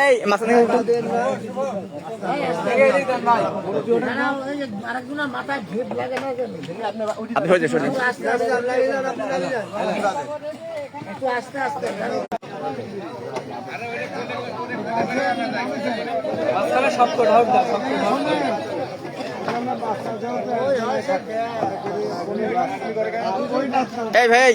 এই না কেন? আপনি সরে যান, সরে আস্তে আস্তে একটু আস্তে আস্তে এই ভাই এই এই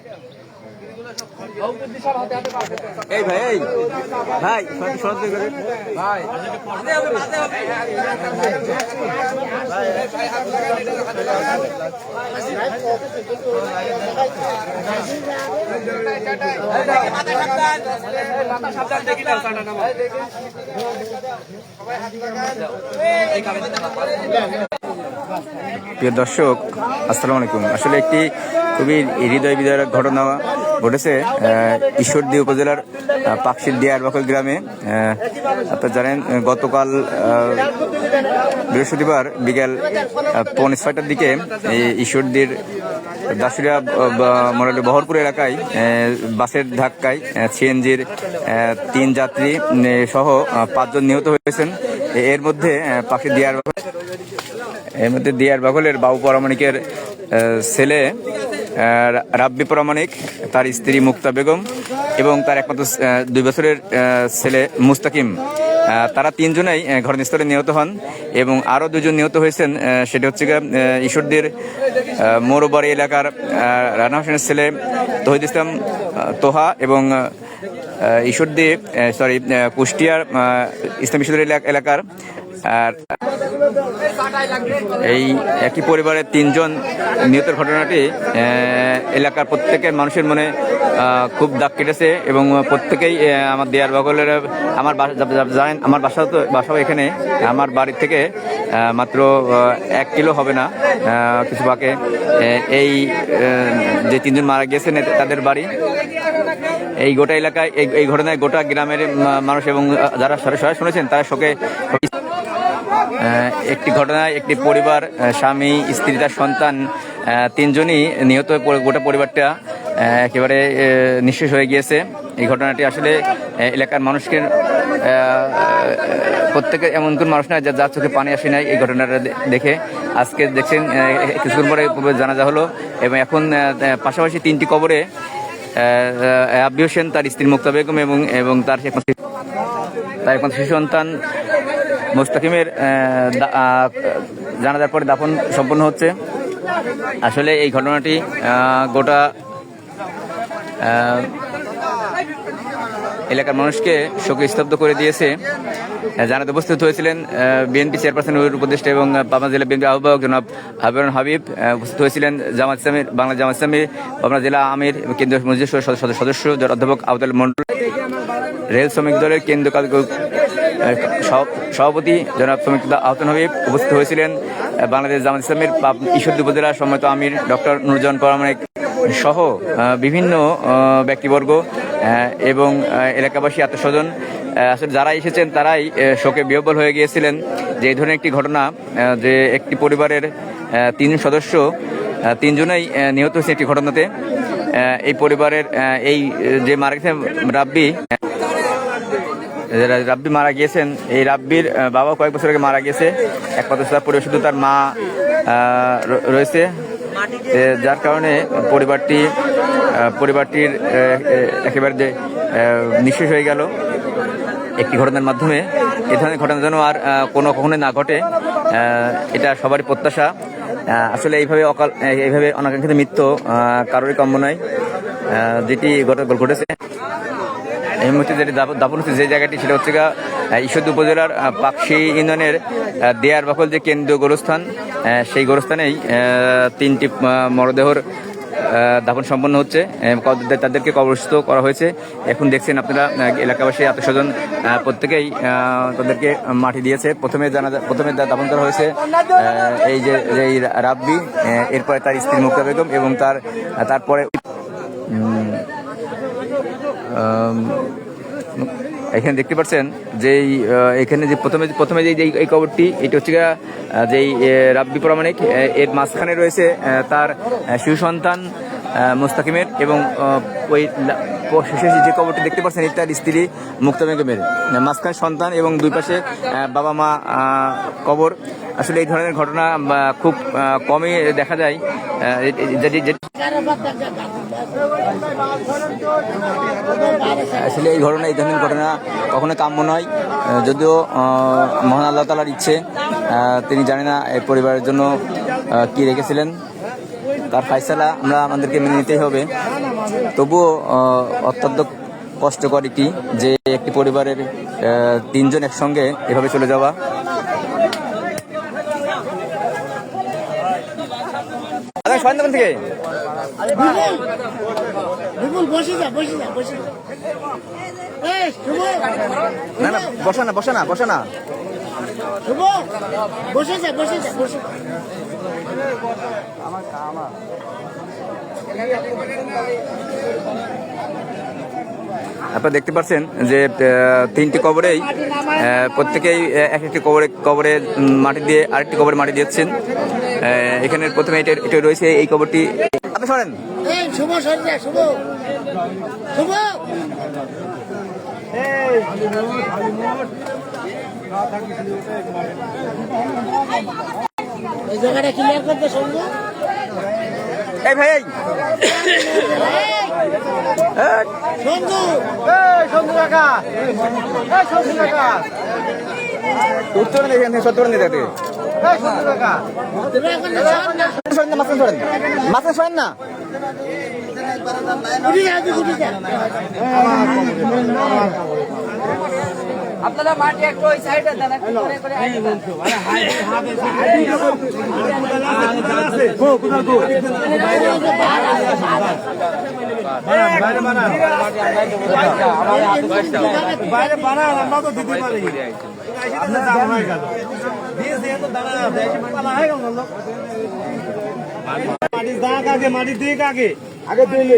এই ভাই এই। ভাই সহজ করে। ভাই। প্রিয় দর্শক, আসসালামু আলাইকুম। আসলে একটি খুবই হৃদয় বিদায়ক ঘটনা ঘটেছে ঈশ্বরদী উপজেলার আহ, পাকশির দিয়ারবাকল গ্রামে। আপনারা জানেন গতকাল বৃহস্পতিবার বিকেল পৌনে ছয়টার দিকে ঈশ্বরদীর দাসুরিয়া মোরালি বহরপুর এলাকায় বাসের ধাক্কায় সিএনজির তিন যাত্রী সহ পাঁচজন নিহত হয়েছেন। এর মধ্যে পাখির দিয়ার এর মধ্যে দিয়ার বাগলের বাবু পরামানিকের ছেলে রাব্বি পরামানিক তার স্ত্রী মুক্তা বেগম এবং তার একমাত্র দুই বছরের ছেলে মুস্তাকিম। তারা তিনজনেই ঘটনাস্থলে নিহত হন এবং আরও দুজন নিহত হয়েছেন সেটি হচ্ছে ঈশ্বরদীর আহ, এলাকার রানা হোসেনের ছেলে তহিদ ইসলাম তোহা এবং ঈশ্বরদী সরি কুষ্টিয়ার ইসলাম এলাক- এলাকার আর এই একই পরিবারের তিনজন নিহতের ঘটনাটি এলাকার প্রত্যেকের মানুষের মনে খুব দাগ কেটেছে এবং প্রত্যেকেই আমার দেয়ার বগলের, আমার জানেন, আমার বাসা তো, বাসাও এখানে, আমার বাড়ির থেকে মাত্র এক কিলো হবে না কিছু বাকে। এই যে তিনজন মারা গিয়েছেন তাদের বাড়ি। এই গোটা এলাকায়, এই ঘটনায় গোটা গ্রামের মানুষ এবং যারা সরাসরি শুনেছেন, তারা শোকে একটি ঘটনায় একটি পরিবার স্বামী, স্ত্রী, তার সন্তান তিনজনই নিহত গোটা পরিবারটা একেবারে নিঃশেষ হয়ে গিয়েছে। এই ঘটনাটি আসলে এলাকার মানুষকে প্রত্যেকের এমন কোন মানুষ নয় যা- যার চোখে পানি আসে নাই এই ঘটনাটা দেখে। আজকে দেখছেন কিছুক্ষণ পরে জানাজা হলো এবং এখন পাশাপাশি তিনটি কবরে আব্বি হোসেন, তার স্ত্রী মুক্তা বেগম এবং এবং তার তার একমাত্র শিশু সন্তান মোস্তাকিমের জানাজার পরে দাফন সম্পন্ন হচ্ছে। আসলে এই ঘটনাটি গোটা এলাকার মানুষকে শোকে স্তব্ধ করে দিয়েছে। জানাতে উপস্থিত হয়েছিলেন বিএনপি চেয়ারপারসন উপদেষ্টা এবং পাবনা জেলা বিএনপি আহ্বায়ক জনাব হাবিবুর হাবিব। উপস্থিত হয়েছিলেন জামাত ইসলামীর, বাংলা জামাত ইসলামী, পাবনা জেলা আমির কেন্দ্রীয় মজলিস সদস্য অধ্যাপক আবদুল মন্ডল রেল শ্রমিক দলের কেন্দ্র সভাপতি জনাব শ্রমিক আহতন হাবিব উপস্থিত হয়েছিলেন। বাংলাদেশ জামাত ইসলামের ঈশ্বরদী উপজেলা সম্মত আমির ডক্টর নুরজান পরামানিক সহ বিভিন্ন ব্যক্তিবর্গ এবং এলাকাবাসী আত্মস্বজন আসলে যারা এসেছেন তারাই শোকে বিহবল হয়ে গিয়েছিলেন। যে এই ধরনের একটি ঘটনা যে একটি পরিবারের তিন সদস্য তিনজনেই নিহত হয়েছে একটি ঘটনাতে। এই পরিবারের এই যে মারা গেছে রাব্বি রাব্বি মারা গিয়েছেন, এই রাব্বির বাবা কয়েক বছর আগে মারা গেছে একমাত্র তার পরিবার শুধু তার মা রয়েছে। যার কারণে পরিবারটি পরিবারটির একেবারে যে নিঃশেষ হয়ে গেল। একটি ঘটনার মাধ্যমে এ ধরনের ঘটনা যেন আর কোনো কখনোই না ঘটে এটা সবারই প্রত্যাশা। আসলে এইভাবে অকাল এইভাবে অনাকাঙ্ক্ষিত মৃত্যু কারোরই কাম্য নয় যেটি গতকাল ঘটেছে। এই মুহূর্তে যেটি দাপ- দাপন হচ্ছে যে জায়গাটি, সেটা হচ্ছে গা ঈশ্বরদী উপজেলার পাকশি ইউনিয়নের দেয়ার বাকল যে কেন্দ্রীয় গোরস্থান সেই গোরস্থানেই তিনটি মরদেহর দাফন সম্পন্ন হচ্ছে তাদেরকে কবরস্থ করা হয়েছে। এখন দেখছেন আপনারা এলাকাবাসী আত্মস্বজন প্রত্যেকেই তাদেরকে মাটি দিয়েছে। প্রথমে জানা প্রথমে দা- দাফন করা হয়েছে এই যে, এই রাব্বি এরপরে তার স্ত্রী মুক্তা বেগম এবং তার তারপরে এখানে দেখতে পাচ্ছেন যে এখানে যে প্রথমে প্রথমে যে এই কবরটি, এটি হচ্ছে যেই রাব্বি প্রামাণিক এর মাঝখানে রয়েছে তার শিশু সন্তান মুস্তাকিমের এবং ওই শেষে যে কবরটি দেখতে পাচ্ছেন তার স্ত্রী মুক্তা বেগমের মাঝখানে সন্তান এবং দুই পাশে বাবা মা কবর। আসলে এই ধরনের ঘটনা খুব কমই দেখা যায় আসলে এই ঘটনা, এই ধরনের ঘটনা কখনো কাম্য নয়। যদিও মহান আল্লাহ তালার ইচ্ছে তিনি জানি না এই পরিবারের জন্য কি রেখেছিলেন। তার ফাইসালা আমরা আমাদেরকে মেনে নিতেই হবে। তবুও অত্যন্ত কষ্টকর একটি যে একটি পরিবারের তিনজন একসঙ্গে এভাবে চলে যাওয়া। থেকে? না না বসা না বসা না বসা না। বসে যা বসে যা বসে যা। আপনারা দেখতে পাচ্ছেন যে তিনটি কবরেই প্রত্যেকেই এক একটি কবরে কবরে মাটি দিয়ে আরেকটি কবরে মাটি দিচ্ছেন আহ, এখানে প্রথমে এটা এটা রয়েছে এই কবরটি। আপনি শোনেন এই জায়গাটা ক্লিয়ার করতে শুনব এই ভাই এই। এই, সন্ধু কাকা এই সন্ধু কাকা। উত্তর থেকে সত্তর দেখতে এই সন্ধু কাকা। তুমি এখন যাও না? শোনেন না উঠে যা। আপনারা মাটি একটু ওই সাইডে দেন। বাইরে বানান আমরা তো দিতে পারি আপনার দিয়ে দিয়ে আগে দিক আগে আগে দিলে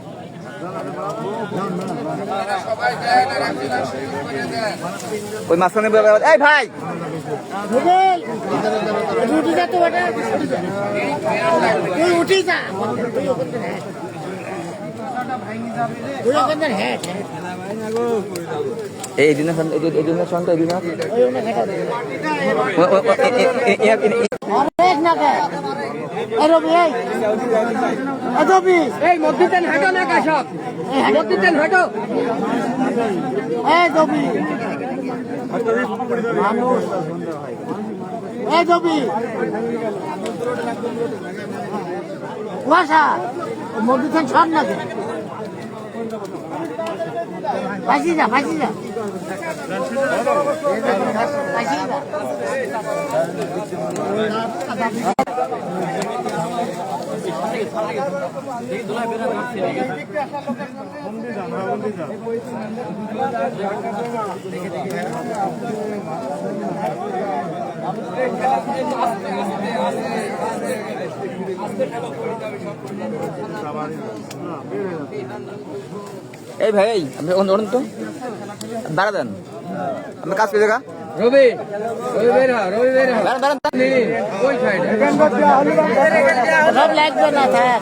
ওই মাঝখানে এই ভাই হ্যাঁ হ্যাঁ এই দিনের সন্ধ্যা এই দিনের সন্ধ্যা এই। অনেক না কে এ রবি এই। রবি। এই মধ্যিতেন হাঁটো না কাশব মধ্যিতেন হাঁটো। এ রবি। মানুষ এ রবি। কুয়াশা। মধ্যখান সব না ফাঁসি যা ফাঁসি যা ফাঁসি যা এই ভাই আমি আপনি ওখানে ওঠেন তো দাঁড়া দেন। আপনি কাজ পেয়ে দেখা রবি রবি বের হ রবি বের হ। দাঁড়ান দাঁড়ান। ওই সাইডে সব লাগবে না থাক।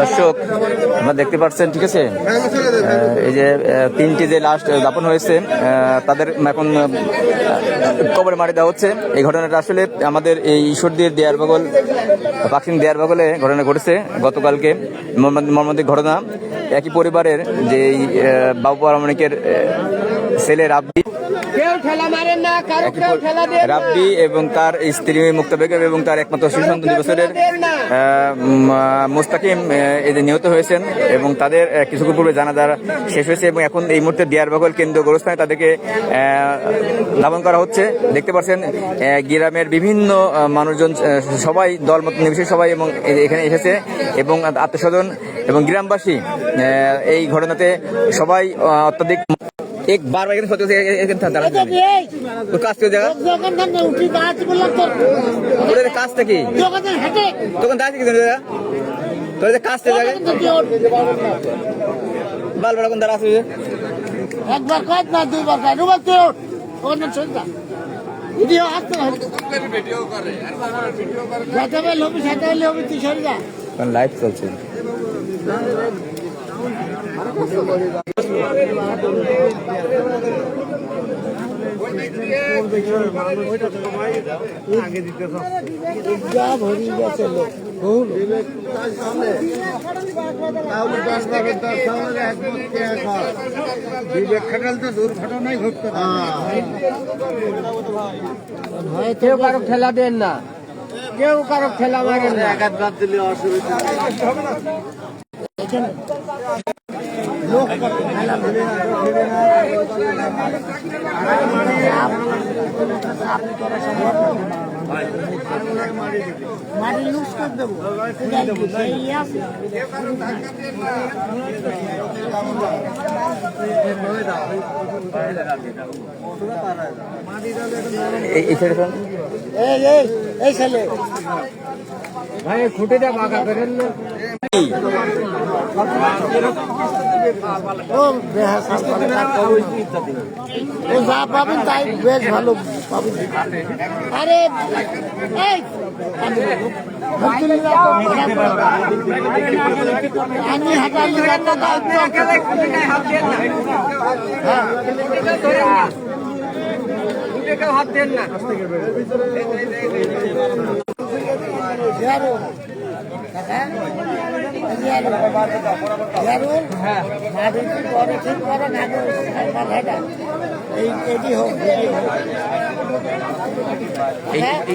দর্শক আপনারা দেখতে পাচ্ছেন ঠিক আছে? এই যে তিনটি যে লাস্ট দাপন হয়েছে তাদের এখন কবরে মারি দেওয়া হচ্ছে। এই ঘটনাটা আসলে আমাদের এই ঈশ্বরদীর দেয়ার বগল পাখিন দেয়ার বগলে ঘটনা ঘটেছে গতকালকে। মর্মান্তিক ঘটনা। একই পরিবারের যে বাবু পারমাণিকের আহ, ছেলে রাব্বি এবং তার স্ত্রী মুক্তা বেগম এবং তার একমাত্র শিশু সন্তান দুই বছরের মোস্তাকিম যে নিহত হয়েছেন এবং তাদের কিছুক্ষণ পূর্বে জানাজার শেষ হয়েছে এবং এখন এই মুহূর্তে দিয়ারবগল কেন্দ্র গোরস্থানে তাদেরকে দাপন করা হচ্ছে। দেখতে পাচ্ছেন গ্রামের বিভিন্ন মানুষজন সবাই দলমত নির্বিশেষে সবাই এবং এখানে এসেছে এবং আত্মস্বজন এবং গ্রামবাসী এই ঘটনাতে সবাই আহ, অত্যাধিক এক বারবার এখানে সত্যি এখানে দাঁড়াতে এটা হবে। দিয়ে তো কাজ করে জায়গা দোকান থেকে উঠি দাঁড়াতে বললাম তোর তোদের কাজটা কি দোকানে হেঁটে তখন দাঁড়িয়ে কি তোদের তোদের কাজটা জায়গায় দোকান থেকে ওঠ। বাল বড় কোন দাঁড়া আছে একবার কাজ না দুইবার কাজ রুবাল তুই ওঠ ওখানে চলে যা ভিডিও হাত তো যেতে পারলে হবে সেতে পারলে হবে তুই সরে যা কারণ লাইভ চলছে ঘটতে কেউ কারও ঠেলা দেন না। কেউ কারও ঠেলা মারেন না। বাদ দিলে অসুবিধা মাটি লুজ করে দেবো সেই এই এই এই ছেলে। ভাই খুঁটিটা বাঁকা করেন না ও যা পাবেন তাই বেশ ভালো পাবেন। আরে আমি দায়িত্ব কেউ হাত দেন না। হ্যাঁ করে ঠিক করে না এটি হোক এটি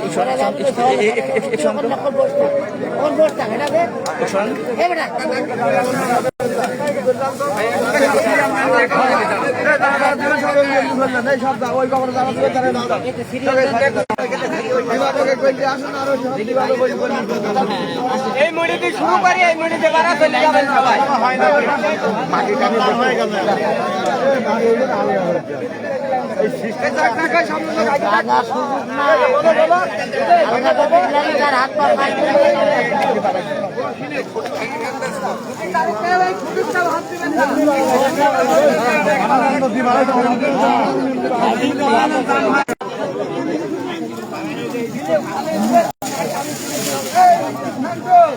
এই- মুড়িটি শুরু করি এই মুড়িতে বাড়া চলে যাবেন সবাই। হাত ফাইতে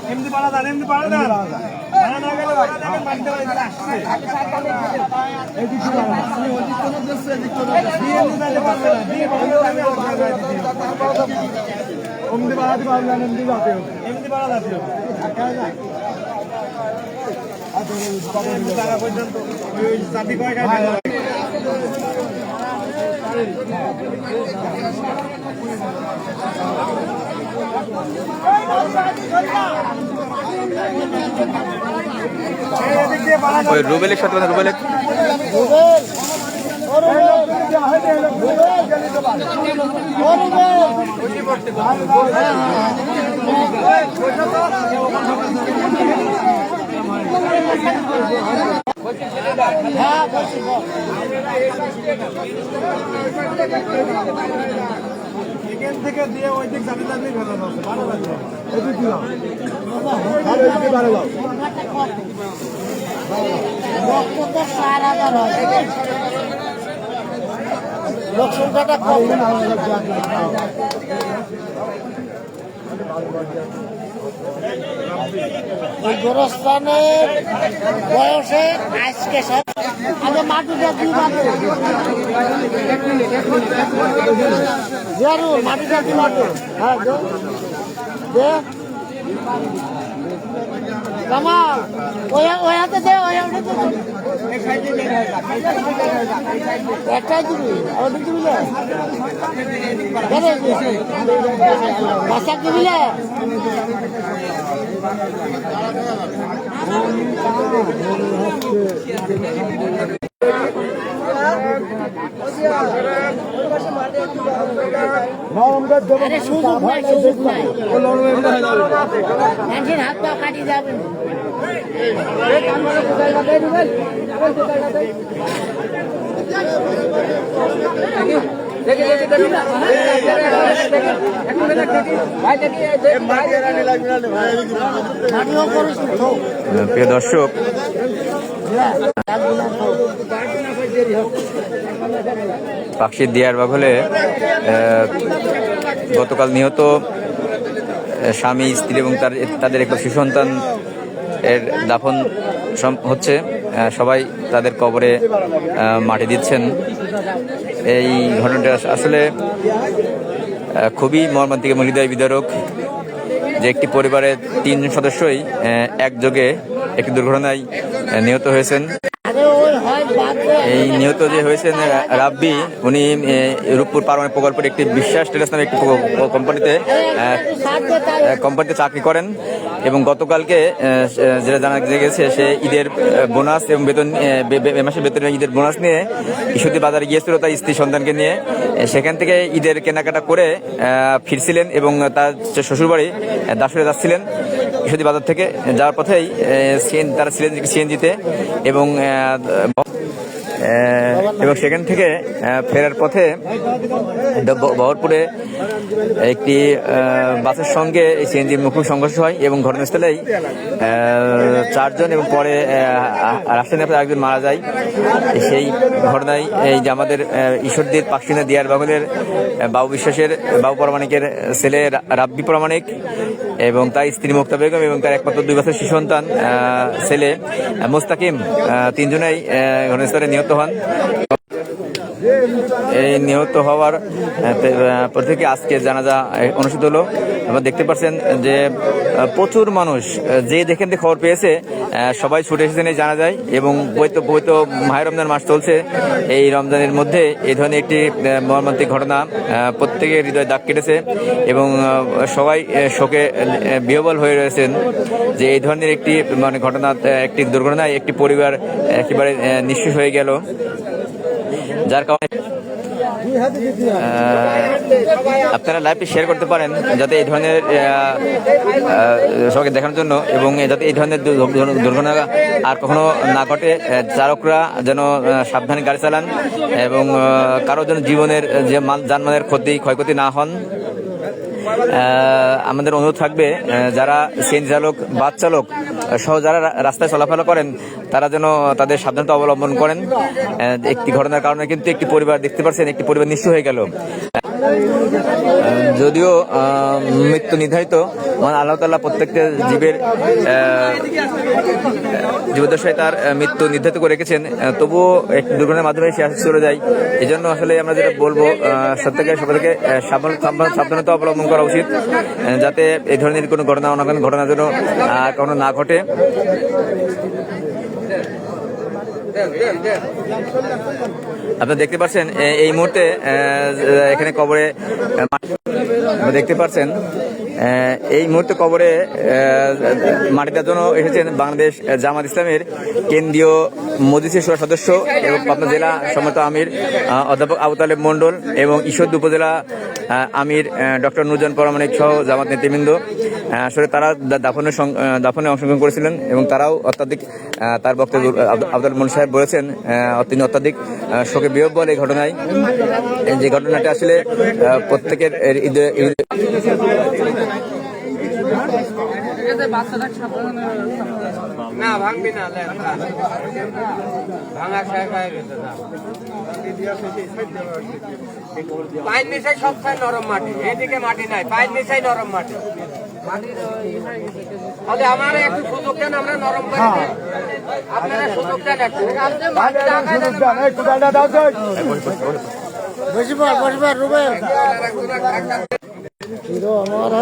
এমনি পাড়া দেন এমনি পাড়া দিয়ে এমনি পাড়া দিতে এমনি যাতে এমনি পাড়া যাতে হবে। পর্যন্ত ওই জাতি কয় কাটে এদিক দিয়ে পাড়া ওই রুবেলের সাথে রুবেলের রুবেল রুবেল হ্যাঁ এখান থেকে দিয়ে ওই দিক জাতি জাতি ভালো আছে ভালো লাগবে এদিক দিলাম আর এদিকে ভালো লাও রক্ত তো চার হাজার লোক সংখ্যাটা কম এই গোরস্থানের বয়সে আজকে সব আগে মাটিটা কি মাটি জিয়ারুল মাটিটা কি মাটি হ্যাঁ দে। কামাল ওই ওই দে ওই হাতে দে। একটাই দিবি ওটা দিবি না বাসা দিবি না হাত পা কাটি যাবে প্রিয় দর্শক পাকশির দিয়ার বাঘলে গতকাল নিহত স্বামী, স্ত্রী এবং তার তাদের একটা শিশু সন্তান এর দাফন হচ্ছে সবাই তাদের কবরে মাটি দিচ্ছেন। এই ঘটনাটা আসলে খুবই মর্মান্তিক এবং হৃদয় বিদারক যে একটি পরিবারের তিনজন সদস্যই একযোগে একটি দুর্ঘটনায় নিহত হয়েছেন আরে ওই হয় বাদ দে এই নিহত যে হয়েছেন রাব্বি, উনি রূপপুর পারমাণবিক প্রকল্পের একটি বিশ্বাস টেলাস নামে একটি কোম্পানিতে কোম্পানিতে চাকরি করেন এবং গতকালকে যেটা জানা গেছে, সে ঈদের বোনাস এবং বেতন মাসের বেতন ঈদের বোনাস নিয়ে ইস্যুতি বাজারে গিয়েছিল তার স্ত্রী সন্তানকে নিয়ে। সেখান থেকে ঈদের কেনাকাটা করে ফিরছিলেন এবং তার শ্বশুরবাড়ি দাসুরে যাচ্ছিলেন ইস্যুতি বাজার থেকে। যাওয়ার পথেই তারা ছিলেন সিএনজিতে এবং এবং সেখান থেকে ফেরার পথে বহরপুরে একটি বাসের সঙ্গে সিএনজি মুখোমুখি সংঘর্ষ হয় এবং ঘটনাস্থলেই চারজন এবং পরে নেপে একজন মারা যায়। সেই ঘটনায় এই যে আমাদের ঈশ্বরদীর পাকসিনা দিয়ার বাগলের বাবু বিশ্বাসের, বাবু প্রামাণিকের ছেলে রাব্বি প্রামাণিক এবং তার স্ত্রী মুক্তা বেগম এবং তার একমাত্র দুই বছর শিশু সন্তান ছেলে মুস্তাকিম তিনজনেই ঘটনাস্থলে নিহত হন। এই নিহত হওয়ার পর থেকে আজকে জানাজা অনুষ্ঠিত হলো। আপনারা দেখতে পাচ্ছেন যে প্রচুর মানুষ যে যেখান থেকে খবর পেয়েছে সবাই ছুটে এসেছেন এই জানা যায় এবং পবিত্র পবিত্র মাহের রমজান মাস চলছে। এই রমজানের মধ্যে এই ধরনের একটি মর্মান্তিক ঘটনা প্রত্যেকের হৃদয় দাগ কেটেছে এবং সবাই শোকে বিহবল হয়ে রয়েছেন যে এই ধরনের একটি মানে ঘটনা একটি দুর্ঘটনায় একটি পরিবার একেবারে নিঃশেষ হয়ে গেল। যার কারণে আপনারা লাইভটি শেয়ার করতে পারেন যাতে এই ধরনের সবাইকে দেখানোর জন্য এবং যাতে এই ধরনের দুর- দুর- দুর্ঘটনা আর কখনো না ঘটে চালকরা যেন সাবধানে গাড়ি চালান এবং কারও যেন জীবনের, যে মাল যানমালের ক্ষতি, ক্ষয়ক্ষতি না হন। আমাদের অনুরোধ থাকবে যারা সিএনজি চালক, বাস চালক, সহ যারা রাস্তায় চলাফেরা করেন তারা যেন তাদের সাবধানতা অবলম্বন করেন। একটি ঘটনার কারণে কিন্তু একটি পরিবার দেখতে পাচ্ছেন একটি পরিবার নিঃস্ব হয়ে গেল। যদিও মৃত্যু নির্ধারিত আল্লাহ তাল্লাহ প্রত্যেকটা জীবের জীবদশায় তার মৃত্যু নির্ধারিত করে রেখেছেন। তবুও একটি দুর্ঘটনার মাধ্যমে সে চলে যায়। এই জন্য আসলে আমরা যেটা বলব আহ, প্রত্যেকে সবাইকে সাবধান সাবধান- সাবধানতা অবলম্বন করা উচিত যাতে এই ধরনের কোনো ঘটনা অনাকান ঘটনা যেন কখনো না ঘটে। আপনারা দেখতে পাচ্ছেন এই মুহূর্তে এখানে কবরে দেখতে পাচ্ছেন এই মুহূর্তে কবরে মাটিটার জন্য এসেছেন বাংলাদেশ জামাত ইসলামের কেন্দ্রীয় মজিসি সুরা সদস্য এবং পাবনা জেলা সম্মত আমির অধ্যাপক আবু তালেব মন্ডল এবং ঈশ্বরদী উপজেলা আমির ডক্টর নুরজান পরামানিক সহ জামাত নেতৃবৃন্দ। আসলে তারা দা- দাফনের দাফনে অংশগ্রহণ করেছিলেন এবং তারাও অত্যাধিক তার বক্তব্য, আব- আব্দুল মন সাহেব বলেছেন তিনি অত্যাধিক শোকে বিহব্বল এই ঘটনায়। যে ঘটনাটা আসলে প্রত্যেকের না ভাঙবি না ভাঙা শেষ হয়ে গেছে পায়ের নিচে সবসময় নরম মাটি এদিকে মাটি নাই পায়ের নিচেই নরম মাটি তাহলে আমার একটু সুযোগ দেন আমরা নরম করে আপনারা সুযোগ দেন একটু আপনি মাটি লাগাই দেন, এই কোদালটা দাও তো বসিবার বসিবার রুবেল হিরো আমার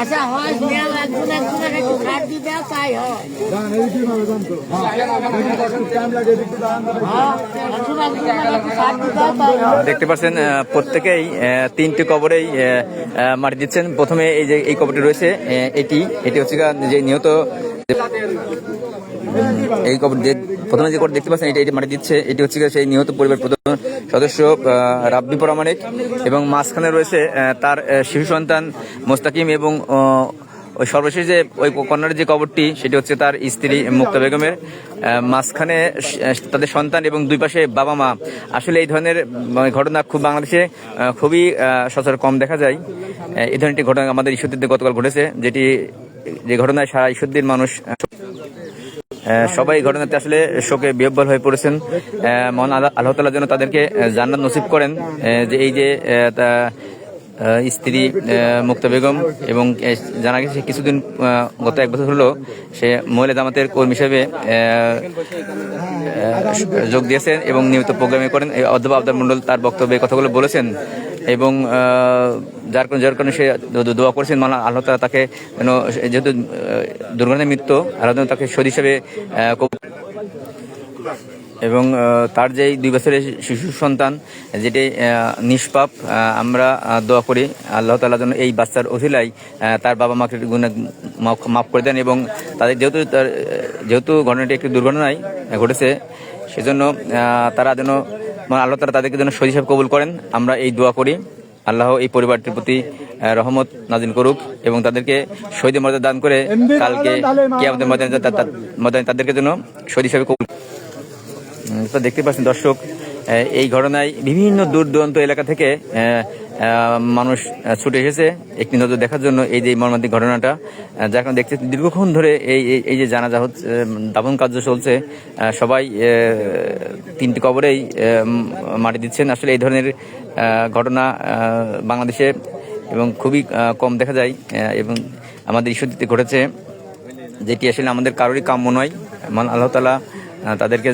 আচ্ছা হয় একজন একজন একটু খাট হ্যাঁ, তাই হয়। দেখতে পাচ্ছেন প্রত্যেকেই তিনটি কবরেই মাটি দিচ্ছেন। প্রথমে এই যে এই কবরটি রয়েছে এটি এটি হচ্ছে যে নিহত এই কবর প্রথমে যে কবর দেখতে পাচ্ছেন, এটা এটি মাটি দিচ্ছে, এটি হচ্ছে সেই নিহত পরিবার প্রধান সদস্য রাব্বি পরামানিক এবং মাঝখানে রয়েছে তার শিশু সন্তান মোস্তাকিম এবং ওই সর্বশেষ যে ওই কন্যার যে কবরটি, সেটি হচ্ছে তার স্ত্রী মুক্তা বেগমের মাঝখানে তাদের সন্তান এবং দুই পাশে বাবা মা। আসলে এই ধরনের মানে ঘটনা খুব বাংলাদেশে খুবই সচরাচর কম দেখা যায়। এই ধরনের ঘটনা আমাদের ঈশ্বরদীতে গতকাল ঘটেছে, যেটি, যে ঘটনায় সারা ঈশ্বরদীর মানুষ সবাই ঘটনাতে আসলে শোকে বিহ্বল হয়ে পড়েছেন। মন আল্লাহ আল্লাহ তাআলা যেন তাদেরকে জান্নাত নসিব করেন যে এই যে স্ত্রী মুক্তা বেগম এবং জানা গেছে কিছুদিন গত এক বছর হলো সে মহিলা জামাতের কর্মী হিসেবে যোগ দিয়েছেন এবং নিয়মিত প্রোগ্রামে করেন। অধ্যাপক আবদার মন্ডল তার বক্তব্যে কথাগুলো বলেছেন এবং যার কারণে যার কারণে সে দোয়া করেছেন। মানে আল্লাহ তাআলা তাকে যেন যেহেতু দুর্ঘটনায় মৃত্যু, আল্লাহ তাকে শহীদ হিসেবে এবং তার যে দুই বছরের শিশু সন্তান যেটি নিষ্পাপ আমরা দোয়া করি আল্লাহ তালা যেন এই বাচ্চার অধিলাই তার বাবা মাকে গুণা মাফ- মাফ করে দেন এবং তাদের যেহেতু তার যেহেতু ঘটনাটি একটি দুর্ঘটনায় ঘটেছে সেজন্য তারা যেন মানে আল্লাহ তালা তাদেরকে যেন শহীদ হিসাবে কবুল করেন। আমরা এই দোয়া করি। আল্লাহ এই পরিবারটির প্রতি রহমত নাজিল করুক এবং তাদেরকে শহীদের মর্যাদা দান করে কালকে কিয়ামতের ময়দানে তা- তাদেরকে যেন শহীদ হিসাবে কবুল দেখতে পাচ্ছেন দর্শক এই ঘটনায় বিভিন্ন দূর দূরান্ত এলাকা থেকে মানুষ ছুটে এসেছে। একটি নজর দেখার জন্য এই যে মর্মান্তিক ঘটনাটা যার কারণে দেখতে দীর্ঘক্ষণ ধরে এই, এই- যে জানাজা হচ্ছে দাফন কার্য চলছে সবাই তিনটি কবরেই মাটি দিচ্ছেন। আসলে এই ধরনের ঘটনা বাংলাদেশে এবং খুবই কম দেখা যায় এবং আমাদের ইস্যুতে ঘটেছে, যেটি আসলে আমাদের কারোরই কাম্য নয়। মান আল্লাহ তালা তাদেরকে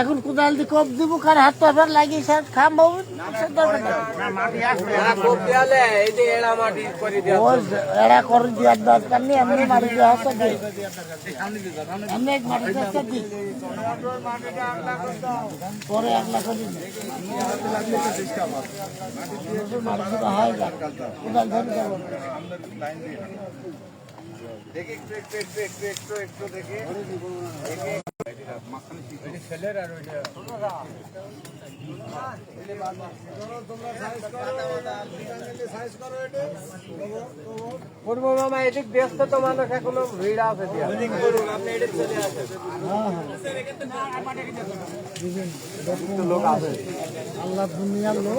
এখন কোদাল দিয়ে কপ দিব, কার হাত পা পাবার লাগিয়ে স্যার খাম বাবু মাটি করে দেওয়ার দরকার নেই এমনি এক পরে এক লাখ দিন মারি দেওয়া হয় যাক কোদাল ধরে যাব। পূর্ব মামা এদিক ব্যস্ত ভিড় আছে। আল্লাহ দুনিয়ার লোক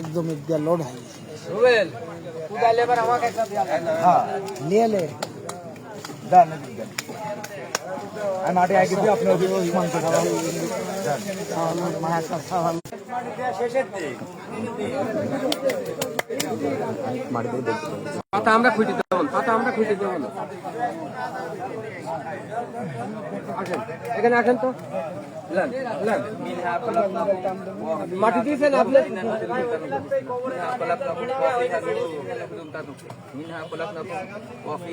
একদম ইদিয়া লোড হয়ে গেছে রুবেল কুদাল এবার আমাকে একটা দিয়া লাগবে। নিয়ে এদিক দেন। আমি মাটি আগে দিয়ে আপনি ওদিকে ওই মাংস খাওয়ানো মায়াটা খাওয়ানো পাতা আমরা খুঁটি দেবো না, পাতা আমরা খুঁটি দেবো না। আসেন এখানে আসেন তো। মাটি দিয়েছেন আপনি কফি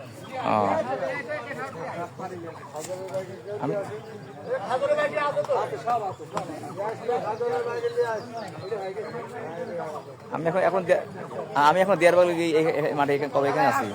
আমি এখন এখন আমি এখন দেয়ার বলে মাঠে কবে এখানে আছি?